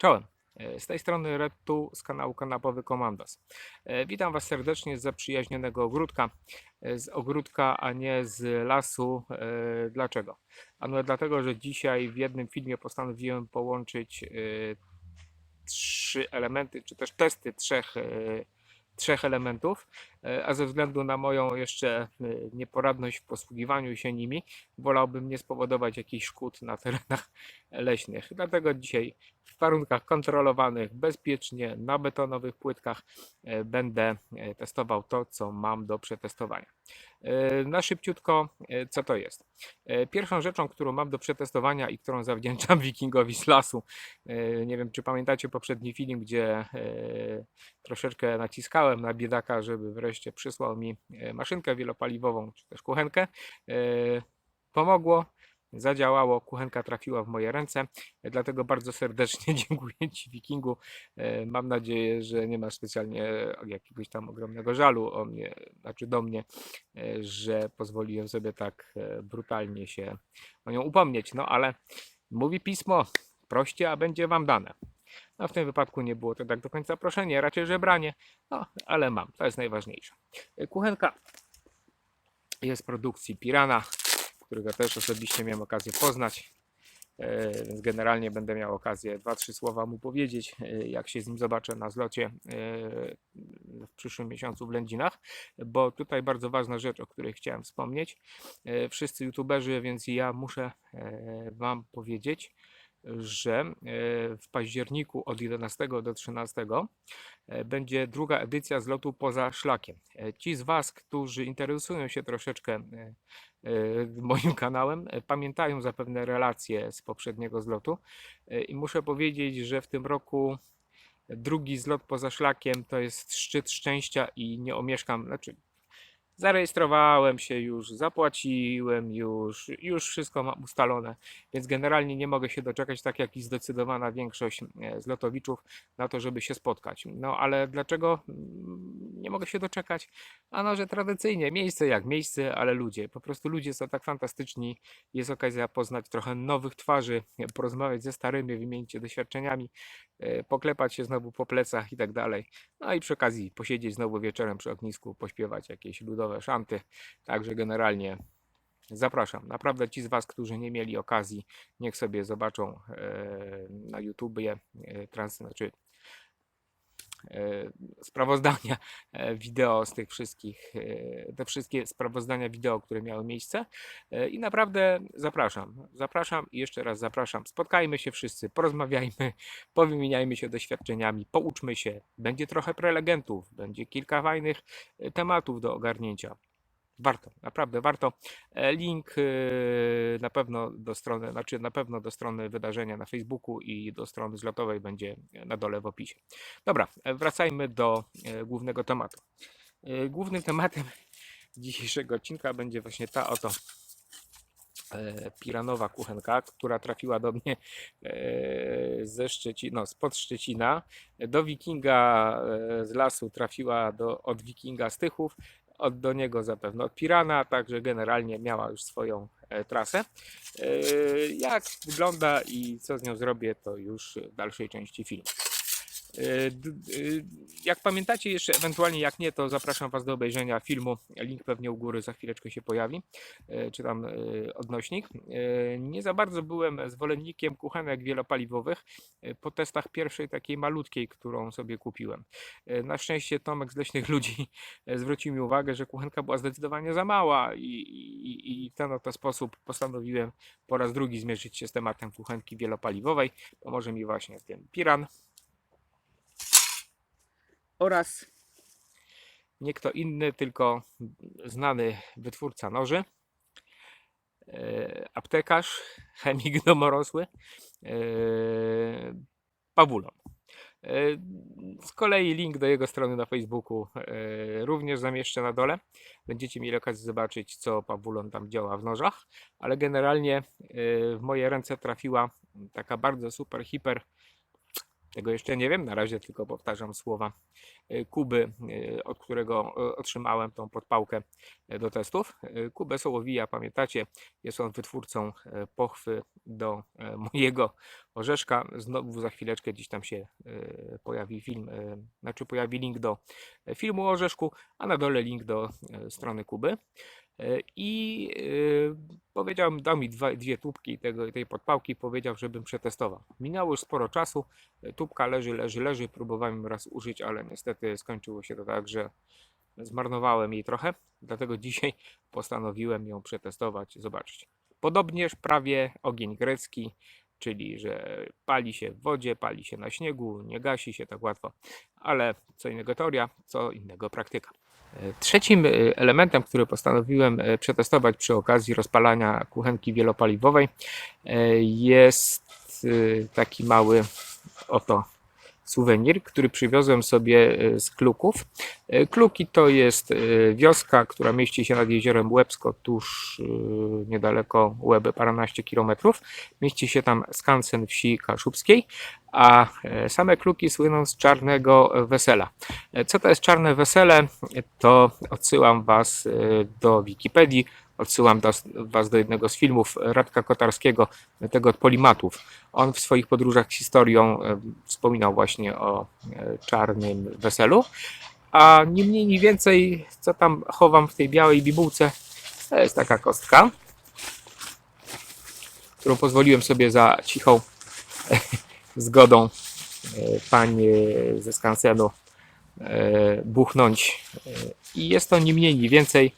Czołem. E, Z tej strony Retu z kanału Kanapowy Komandos. E, Witam Was serdecznie z zaprzyjaźnionego ogródka. E, Z ogródka, a nie z lasu. Dlaczego? Ano dlatego, że dzisiaj w jednym filmie postanowiłem połączyć trzy elementy, czy też testy trzech, trzech elementów, a ze względu na moją jeszcze e, nieporadność w posługiwaniu się nimi, wolałbym nie spowodować jakichś szkód na terenach leśnych. Dlatego dzisiaj w warunkach kontrolowanych, bezpiecznie, na betonowych płytkach e, będę e, testował to, co mam do przetestowania. E, Na szybciutko, e, co to jest? E, Pierwszą rzeczą, którą mam do przetestowania i którą zawdzięczam wikingowi z lasu, e, nie wiem czy pamiętacie poprzedni film, gdzie e, troszeczkę naciskałem na biedaka, żeby wreszcie przysłał mi e, maszynkę wielopaliwową, czy też kuchenkę. E, Pomogło, zadziałało, kuchenka trafiła w moje ręce, dlatego bardzo serdecznie dziękuję Ci Wikingu. E, Mam nadzieję, że nie masz specjalnie jakiegoś tam ogromnego żalu o mnie, znaczy do mnie, że pozwoliłem sobie tak brutalnie się o nią upomnieć. No ale mówi pismo, proście, a będzie Wam dane. No w tym wypadku nie było to tak do końca proszenie, raczej żebranie, no ale mam, to jest najważniejsze. E, Kuchenka jest produkcji Pirana, którego też osobiście miałem okazję poznać. E, Więc generalnie będę miał okazję dwa, trzy słowa mu powiedzieć, e, jak się z nim zobaczę na zlocie w przyszłym miesiącu w Lędzinach, bo tutaj bardzo ważna rzecz, o której chciałem wspomnieć. Wszyscy youtuberzy, więc ja muszę Wam powiedzieć, że e, w październiku od 11 do 13 e, będzie druga edycja zlotu poza szlakiem. E, Ci z Was, którzy interesują się troszeczkę moim kanałem, pamiętają zapewne relacje z poprzedniego zlotu i muszę powiedzieć, że w tym roku drugi zlot poza szlakiem to jest szczyt szczęścia i nie omieszkam, znaczy zarejestrowałem się już, zapłaciłem już, już wszystko mam ustalone, więc generalnie nie mogę się doczekać, tak jak i zdecydowana większość e, zlotowiczów, na to, żeby się spotkać. No ale dlaczego mm, nie mogę się doczekać? Ano, że tradycyjnie miejsce jak miejsce, ale ludzie. Po prostu ludzie są tak fantastyczni. Jest okazja poznać trochę nowych twarzy, porozmawiać ze starymi, wymienić się doświadczeniami, e, poklepać się znowu po plecach i tak dalej. No i przy okazji posiedzieć znowu wieczorem przy ognisku, pośpiewać jakieś ludowe szanty. Także generalnie zapraszam. Naprawdę ci z Was, którzy nie mieli okazji, niech sobie zobaczą e, na YouTubie e, trans, znaczy sprawozdania e, wideo z tych wszystkich, e, te wszystkie sprawozdania wideo, które miały miejsce E, i naprawdę zapraszam, zapraszam i jeszcze raz zapraszam. Spotkajmy się wszyscy, porozmawiajmy, powymieniajmy się doświadczeniami, pouczmy się. Będzie trochę prelegentów, będzie kilka fajnych e, tematów do ogarnięcia. Warto, naprawdę warto. E, Link e, na pewno do strony, znaczy na pewno do strony wydarzenia na Facebooku i do strony zlotowej będzie na dole w opisie. Dobra, e, wracajmy do e, głównego tematu. E, Głównym tematem dzisiejszego odcinka będzie właśnie ta oto e, piranowa kuchenka, która trafiła do mnie e, ze Szczecina, no, spod Szczecina. Do Wikinga e, z lasu trafiła do, od Wikinga z Tychów, od do niego zapewne od Pirana, także generalnie miała już swoją e, trasę. E, Jak wygląda i co z nią zrobię, to już w dalszej części filmu. E, d- Jak pamiętacie jeszcze, ewentualnie jak nie, to zapraszam Was do obejrzenia filmu. Link pewnie u góry za chwileczkę się pojawi, e, czy tam e, odnośnik. E, Nie za bardzo byłem zwolennikiem kuchenek wielopaliwowych e, po testach pierwszej takiej malutkiej, którą sobie kupiłem. E, Na szczęście Tomek z Leśnych Ludzi e, zwrócił mi uwagę, że kuchenka była zdecydowanie za mała i, w ten oto sposób postanowiłem po raz drugi zmierzyć się z tematem kuchenki wielopaliwowej. Pomoże mi właśnie tym Piran oraz nie kto inny, tylko znany wytwórca noży, e, aptekarz, chemik domorosły, e, Pawulon. E, Z kolei link do jego strony na Facebooku również zamieszczę na dole. Będziecie mieli okazję zobaczyć, co Pawulon tam działa w nożach, ale generalnie w moje ręce trafiła taka bardzo super, hiper Tego jeszcze nie wiem, na razie tylko powtarzam słowa y, Kuby, y, od którego y, otrzymałem tą podpałkę do testów. Kubę Sołowija, pamiętacie, jest on wytwórcą pochwy do mojego orzeszka. Znowu za chwileczkę gdzieś tam się pojawi film, znaczy pojawi link do filmu o orzeszku, a na dole link do strony Kuby. Y, I y, powiedział, dał mi dwa, dwie tubki tego, tej podpałki, powiedział, żebym przetestował. Minęło już sporo czasu, y, tubka leży, leży, leży, próbowałem raz użyć, ale niestety skończyło się to tak, że zmarnowałem jej trochę, dlatego dzisiaj postanowiłem ją przetestować, zobaczyć. Podobnież prawie ogień grecki, czyli że pali się w wodzie, pali się na śniegu, nie gasi się tak łatwo, ale co innego teoria, co innego praktyka. Trzecim e, elementem, który postanowiłem e, przetestować przy okazji rozpalania kuchenki wielopaliwowej e, jest taki mały oto suwenir, który przywiozłem sobie e, z Kluków. E, Kluki to jest e, wioska, która mieści się nad jeziorem Łebsko, tuż niedaleko Łeby, paręnaście kilometrów. Mieści się tam skansen wsi kaszubskiej, a same Kluki słyną z czarnego wesela. Co to jest czarne wesele? To odsyłam Was do Wikipedii, odsyłam das- Was do jednego z filmów Radka Kotarskiego, tego od Polimatów. On w swoich podróżach z historią e, wspominał właśnie o e, czarnym weselu. A nie mniej, nie więcej, co tam chowam w tej białej bibułce, to jest taka kostka, którą pozwoliłem sobie za cichą zgodą e, pań e, ze skansenu buchnąć. I jest to nie mniej, nie więcej,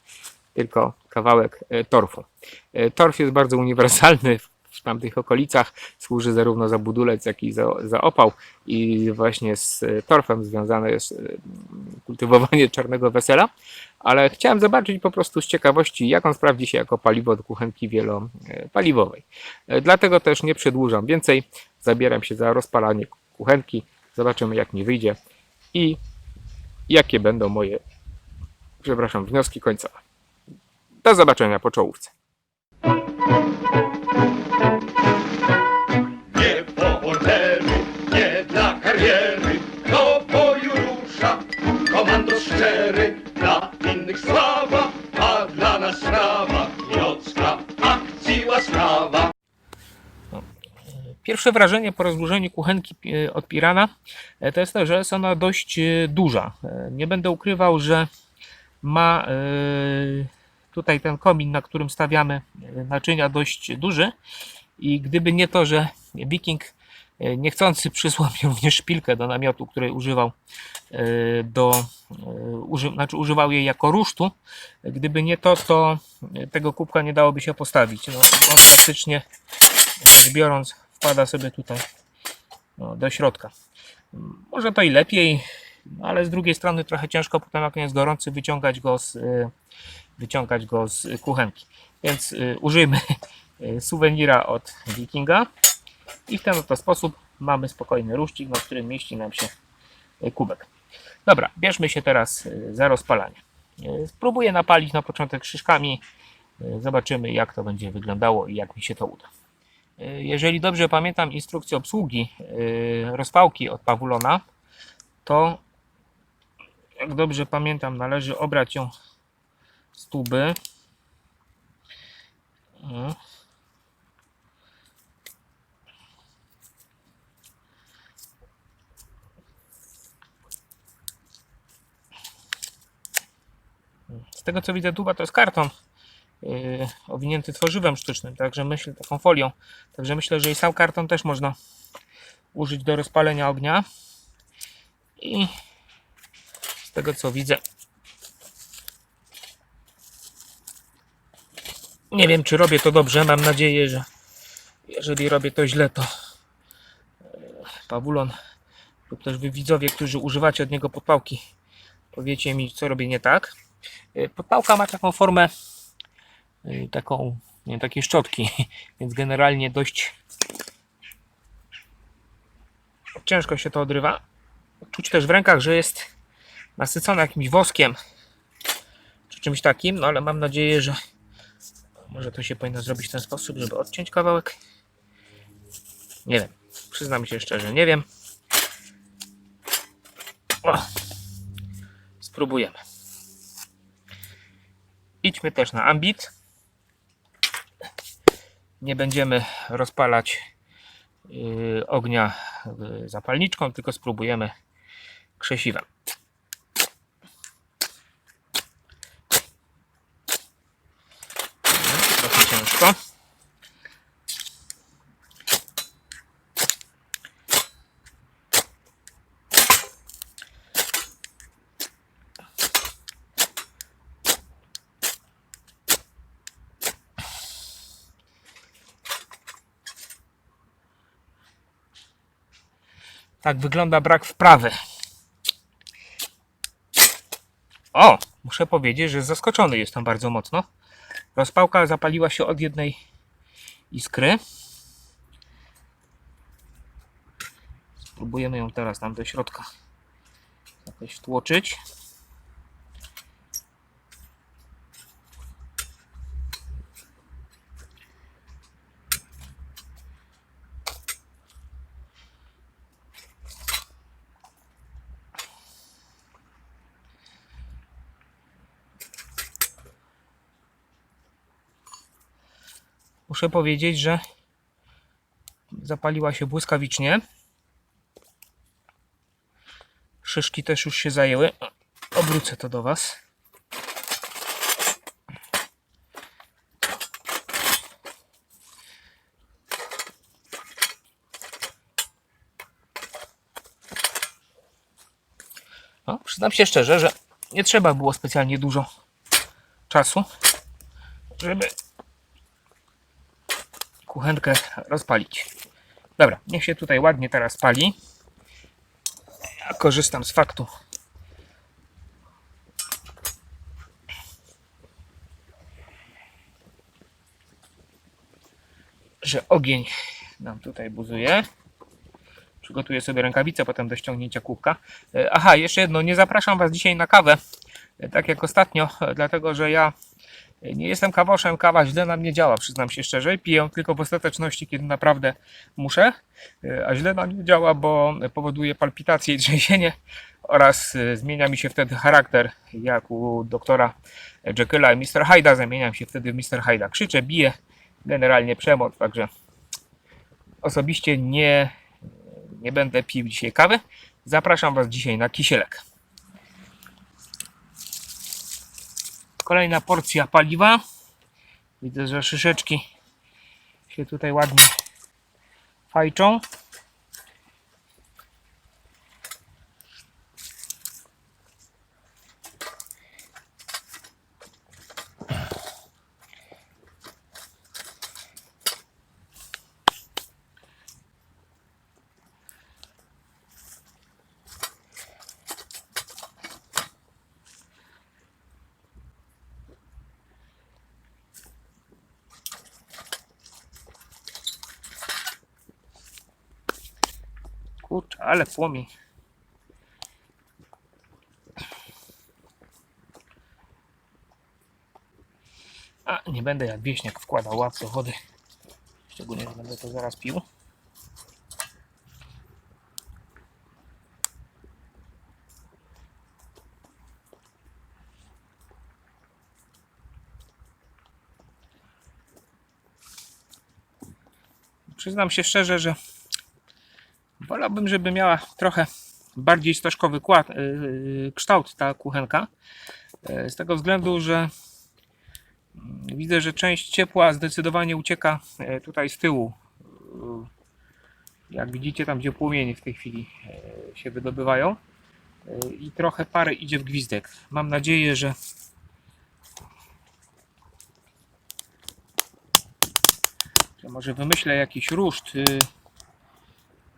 tylko kawałek e, torfu. E, Torf jest bardzo uniwersalny w tamtych okolicach. Służy zarówno za budulec, jak i za, za opał. I właśnie z e, torfem związane jest kultywowanie czarnego wesela. Ale chciałem zobaczyć po prostu z ciekawości, jak on sprawdzi się jako paliwo do kuchenki wielopaliwowej. Dlatego też nie przedłużam więcej. Zabieram się za rozpalanie kuchenki. Zobaczymy, jak mi wyjdzie i jakie będą moje, przepraszam, wnioski końcowe. Do zobaczenia po czołówce. Nie po orderu, nie dla kariery, do boju rusza komando szczery. Dla innych sława, a dla nas sprawa, Jocka akcji łaskawa. Pierwsze wrażenie po rozłożeniu kuchenki e, od Pirana e, to jest to, że jest ona dość e, duża. Nie będę ukrywał, że ma tutaj ten komin, na którym stawiamy e, naczynia dość duży i gdyby nie to, że Viking e, niechcący przysłał mi również szpilkę do namiotu, której używał e, do, uży, znaczy używał jej jako rusztu, gdyby nie to, to tego kubka nie dałoby się postawić. No, on praktycznie biorąc wpada sobie tutaj no, do środka. Może to i lepiej, no, ale z drugiej strony trochę ciężko potem jak jest gorący wyciągać go z, y, wyciągać go z kuchenki. Więc y, użyjmy y, suwenira od Wikinga i w ten oto sposób mamy spokojny ruszcik, na którym mieści nam się kubek. Dobra, bierzmy się teraz za rozpalanie. Spróbuję napalić na początek szyszkami. Y, Zobaczymy jak to będzie wyglądało i jak mi się to uda. Jeżeli dobrze pamiętam instrukcję obsługi rozpałki od Pawulona, to jak dobrze pamiętam, należy obrać ją z tuby. Mm. Z tego co widzę, tuba to jest karton yy, owinięty tworzywem sztucznym, także myślę taką folią. Także myślę, że i sam karton też można użyć do rozpalenia ognia. I z tego co widzę, nie wiem czy robię to dobrze. Mam nadzieję, że jeżeli robię to źle, to yy, Pawulon lub też wy widzowie, którzy używacie od niego podpałki, powiecie mi, co robię nie tak. Yy, Podpałka ma taką formę y, taką, nie, takiej szczotki, więc generalnie dość ciężko się to odrywa. Czuć też w rękach, że jest nasycona jakimś woskiem czy czymś takim, no ale mam nadzieję, że może to się powinno zrobić w ten sposób, żeby odciąć kawałek. Nie wiem, przyznam się szczerze, nie wiem. O, spróbujemy. Idźmy też na ambit. Nie będziemy rozpalać yy, ognia yy, zapalniczką, tylko spróbujemy krzesiwem. Trochę ciężko. Tak wygląda brak wprawy. O, muszę powiedzieć, że zaskoczony jestem bardzo mocno. Rozpałka zapaliła się od jednej iskry. Spróbujemy ją teraz tam do środka jakoś wtłoczyć. Muszę powiedzieć, że zapaliła się błyskawicznie. Szyszki też już się zajęły. Obrócę to do Was. No, przyznam się szczerze, że nie trzeba było specjalnie dużo czasu, żeby kuchenkę rozpalić. Dobra, niech się tutaj ładnie teraz pali. Ja korzystam z faktu, że ogień nam tutaj buzuje. Przygotuję sobie rękawice potem do ściągnięcia kubka. E, Aha, jeszcze jedno, nie zapraszam Was dzisiaj na kawę, e, tak jak ostatnio, e, dlatego że ja nie jestem kawoszem, kawa źle na mnie działa, przyznam się szczerze. Piję tylko w ostateczności, kiedy naprawdę muszę, e, a źle na mnie działa, bo powoduje palpitacje i trzęsienie oraz e, zmienia mi się wtedy charakter, jak u doktora Jekylla i Mr. Hyda, zamieniam się wtedy w Mr. Hyda. Krzyczę, biję, generalnie przemoc, także osobiście nie, nie będę pił dzisiaj kawy. Zapraszam Was dzisiaj na kisielek. Kolejna porcja paliwa. Widzę, że szyszeczki się tutaj ładnie fajczą. Kurczę, ale płomień. A, nie będę jak wieśniak wkładał łap wody. Szczególnie, że będę to zaraz pił. Przyznam się szczerze, że Wolałbym, żeby miała trochę bardziej stożkowy kład, yy, kształt ta kuchenka. Yy, z tego względu, że mm, widzę, że część ciepła zdecydowanie ucieka tutaj z tyłu. Jak widzicie, tam gdzie płomienie w tej chwili się wydobywają. I trochę pary idzie w gwizdek. Mam nadzieję, że może wymyślę jakiś ruszt.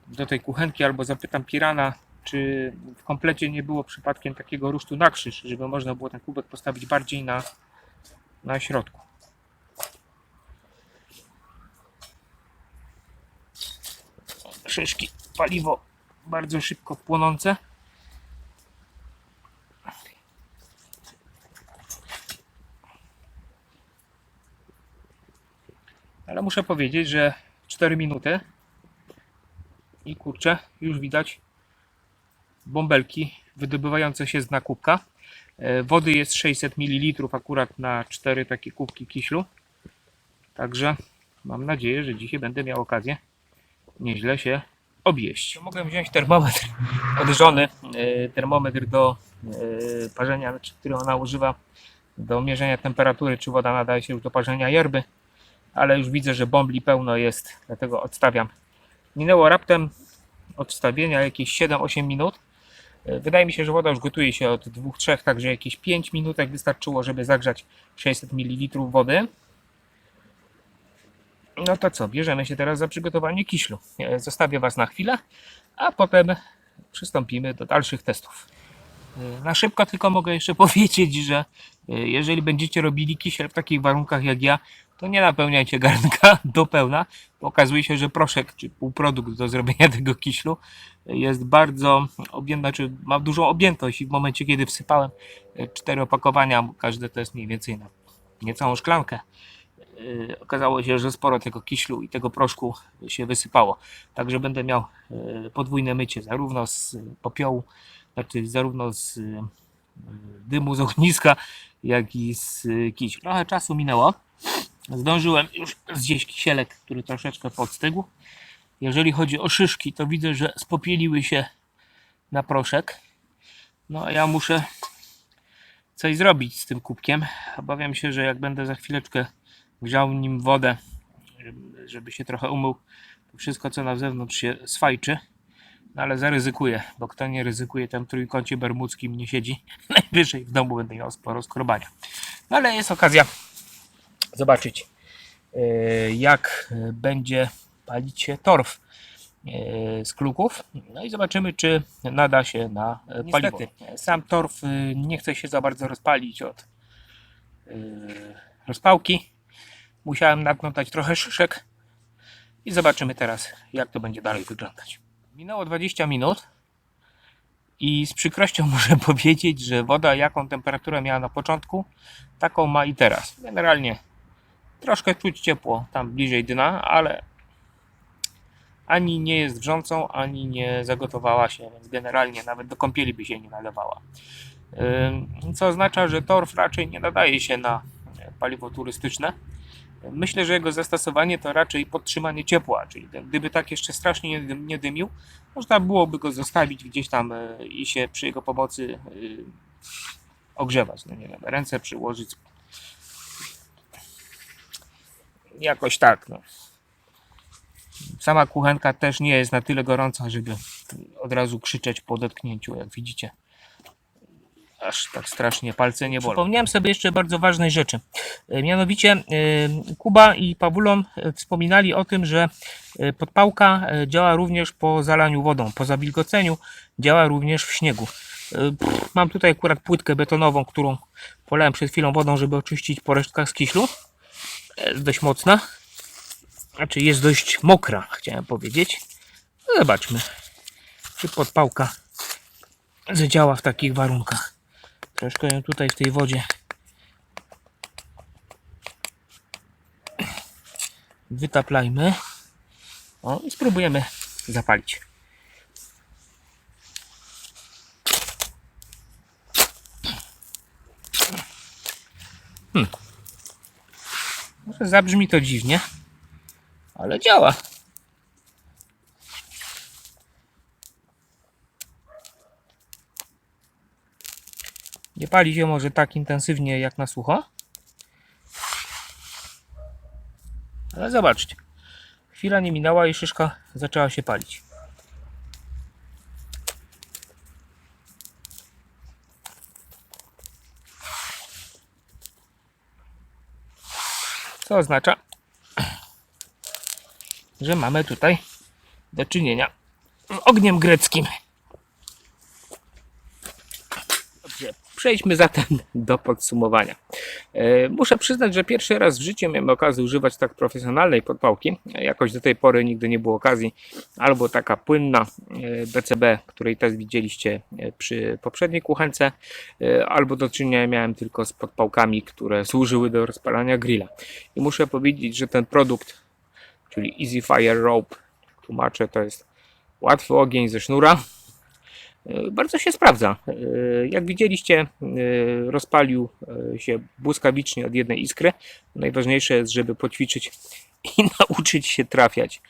Do tej kuchenki albo zapytam Pirana, czy w komplecie nie było przypadkiem takiego rusztu na krzyż, żeby można było ten kubek postawić bardziej na, na środku. Szyszki, paliwo bardzo szybko płonące. Ale muszę powiedzieć, że 4 minuty i kurczę, już widać bąbelki wydobywające się z dna kubka. E, Wody jest 600 ml akurat na 4 takie kubki kiślu. Także mam nadzieję, że dzisiaj będę miał okazję nieźle się objeść. Mogę wziąć termometr od żony, e, termometr do e, parzenia, który ona używa do mierzenia temperatury, czy woda nadaje się już do parzenia yerby, ale już widzę, że bombli pełno jest, dlatego odstawiam. Minęło raptem odstawienia jakieś 7-8 minut. E, Wydaje mi się, że woda już gotuje się od 2-3, także jakieś 5 minutek wystarczyło, żeby zagrzać 600 ml wody. No to co, bierzemy się teraz za przygotowanie kiślu. E, Zostawię Was na chwilę, a potem przystąpimy do dalszych testów. E, Na szybko tylko mogę jeszcze powiedzieć, że jeżeli będziecie robili kisiel w takich warunkach jak ja, to nie napełniajcie garnka do pełna. Okazuje się, że proszek czy półprodukt do zrobienia tego kiślu jest bardzo objęty, znaczy ma dużą objętość i w momencie kiedy wsypałem e, cztery opakowania, każde to jest mniej więcej na niecałą szklankę, e, okazało się, że sporo tego kiślu i tego proszku się wysypało. Także będę miał e, podwójne mycie zarówno z popiołu, znaczy zarówno z dymu z ogniska, jak i z kiślu. Trochę czasu minęło. Zdążyłem już zjeść kisielek, który troszeczkę podstygł. Jeżeli chodzi o szyszki, to widzę, że spopieliły się na proszek. No a ja muszę coś zrobić z tym kubkiem. Obawiam się, że jak będę za chwileczkę grzał nim wodę, żeby się trochę umył, to wszystko co na zewnątrz się sfajczy. No ale zaryzykuję, bo kto nie ryzykuje, w trójkącie bermudzkim nie siedzi. Najwyżej w domu będę miał sporo skrobania. No ale jest okazja zobaczyć, e, jak będzie palić się torf e, z kluków. No i zobaczymy, czy nada się na e, paliwo. Niestety, sam torf nie chce się za bardzo rozpalić od rozpałki. Musiałem naknątać trochę szyszek i zobaczymy teraz, jak to będzie dalej wyglądać. Minęło 20 minut i z przykrością muszę powiedzieć, że woda, jaką temperaturę miała na początku, taką ma i teraz. Generalnie troszkę czuć ciepło tam bliżej dna, ale ani nie jest wrzącą, ani nie zagotowała się, więc generalnie nawet do kąpieli by się nie nadawała. Co oznacza, że torf raczej nie nadaje się na paliwo turystyczne. Myślę, że jego zastosowanie to raczej podtrzymanie ciepła, czyli gdyby tak jeszcze strasznie nie dymił, można byłoby go zostawić gdzieś tam y, i się przy jego pomocy y, ogrzewać. No nie wiem, ręce przyłożyć. Jakoś tak. No. Sama kuchenka też nie jest na tyle gorąca, żeby od razu krzyczeć po dotknięciu, jak widzicie. Aż tak strasznie palce nie bolą. Przypomniałem sobie jeszcze bardzo ważnej rzeczy. E, Mianowicie e, Kuba i Pawulon e, wspominali o tym, że podpałka działa również po zalaniu wodą, po zawilgoceniu, działa również w śniegu. Mam tutaj akurat płytkę betonową, którą polałem przed chwilą wodą, żeby oczyścić po resztkach z kiślu. Dość mocna. Znaczy jest dość mokra, chciałem powiedzieć. No zobaczmy, czy podpałka zadziała w takich warunkach. Troszkę ją tutaj w tej wodzie wytaplajmy. O, i spróbujemy zapalić. Zabrzmi to dziwnie, ale działa. Nie pali się może tak intensywnie jak na sucho. Ale zobaczcie. Chwila nie minęła i szyszka zaczęła się palić. Co oznacza, że mamy tutaj do czynienia z ogniem greckim. Dobrze, przejdźmy zatem do podsumowania. E, Muszę przyznać, że pierwszy raz w życiu miałem okazję używać tak profesjonalnej podpałki. Jakoś do tej pory nigdy nie było okazji. Albo taka płynna e, BCB, której też widzieliście e, przy poprzedniej kuchence, e, albo do czynienia miałem tylko z podpałkami, które służyły do rozpalania grilla. I muszę powiedzieć, że ten produkt, czyli Easy Fire Rope, tłumaczę, to jest łatwy ogień ze sznura. E, Bardzo się sprawdza. E, Jak widzieliście, e, rozpalił się błyskawicznie od jednej iskry. Najważniejsze jest, żeby poćwiczyć i nauczyć się trafiać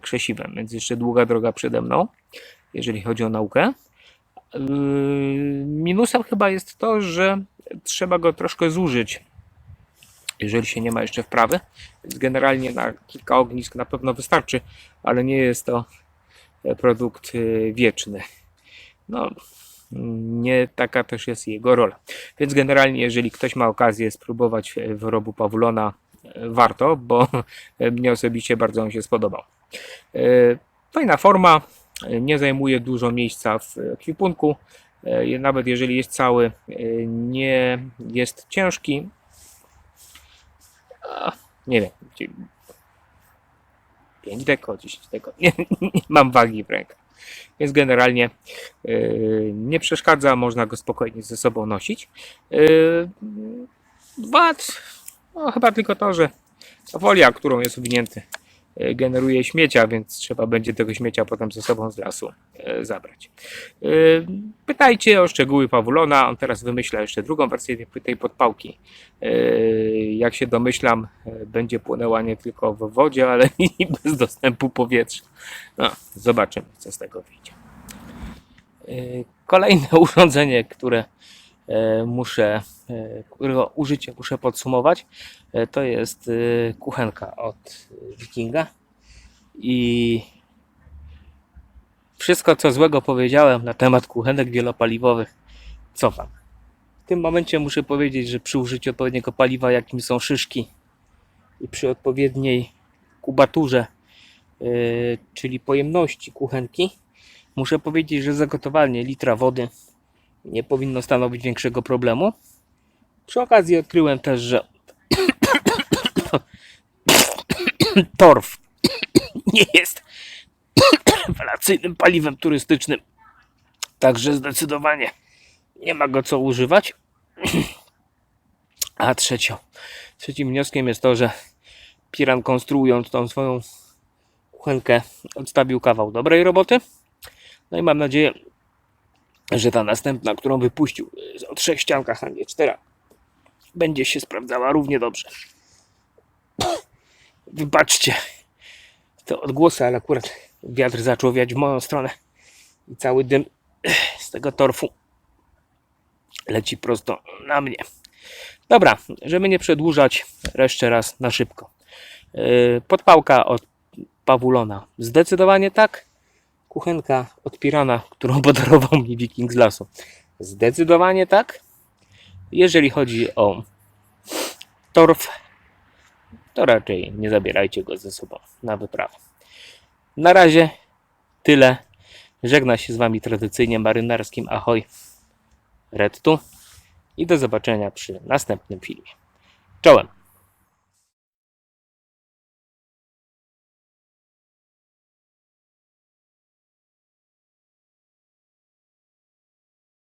krzesiwem, więc jeszcze długa droga przede mną, jeżeli chodzi o naukę. Minusem chyba jest to, że trzeba go troszkę zużyć, jeżeli się nie ma jeszcze wprawy. Więc generalnie na kilka ognisk na pewno wystarczy, ale nie jest to produkt wieczny. No, nie taka też jest jego rola. Więc generalnie, jeżeli ktoś ma okazję spróbować e, wyrobu Pawulona, e, warto, bo mnie osobiście bardzo on się spodobał. E, Fajna forma, nie zajmuje dużo miejsca w ekwipunku. e, Nawet jeżeli jest cały, nie jest ciężki. Nie wiem, 5 deko, 10 deko, nie, nie mam wagi w rękach. Więc generalnie yy, nie przeszkadza, można go spokojnie ze sobą nosić. Yy, Wad, no chyba tylko to, że folia, którą jest owinięty, yy, generuje śmiecia, więc trzeba będzie tego śmiecia potem ze sobą z lasu yy, zabrać. Yy, Pytajcie o szczegóły Pawulona, on teraz wymyśla jeszcze drugą wersję tej- podpałki. Jak się domyślam, będzie płynęła nie tylko w wodzie, ale i bez dostępu powietrza. No, zobaczymy, co z tego wyjdzie. Kolejne urządzenie, które e, muszę, e, którego użycie muszę podsumować, e, to jest e, kuchenka od e, Wikinga. I wszystko, co złego powiedziałem na temat kuchenek wielopaliwowych, cofam. W tym momencie muszę powiedzieć, że przy użyciu odpowiedniego paliwa, jakim są szyszki, i przy odpowiedniej kubaturze, czyli pojemności kuchenki, muszę powiedzieć, że zagotowanie litra wody nie powinno stanowić większego problemu. Przy okazji odkryłem też, że torf nie jest rewelacyjnym paliwem turystycznym. Także zdecydowanie nie ma go co używać. A trzecio, trzecim wnioskiem jest to, że Piran konstruując tą swoją kuchenkę odstawił kawał dobrej roboty. No i mam nadzieję, że ta następna, którą wypuścił o trzech ściankach, a nie czterech, będzie się sprawdzała równie dobrze. Wybaczcie te odgłosy, ale akurat wiatr zaczął wiać w moją stronę i cały dym z tego torfu leci prosto na mnie. Dobra, żeby nie przedłużać, jeszcze raz na szybko. Yy, Podpałka od Pawulona. Zdecydowanie tak. Kuchenka od Pirana, którą podarował mi Wiking z lasu. Zdecydowanie tak. Jeżeli chodzi o torf, to raczej nie zabierajcie go ze sobą na wyprawę. Na razie tyle. Żegna się z Wami tradycyjnie marynarskim ahoj. Red tu i do zobaczenia przy następnym filmie. Czołem!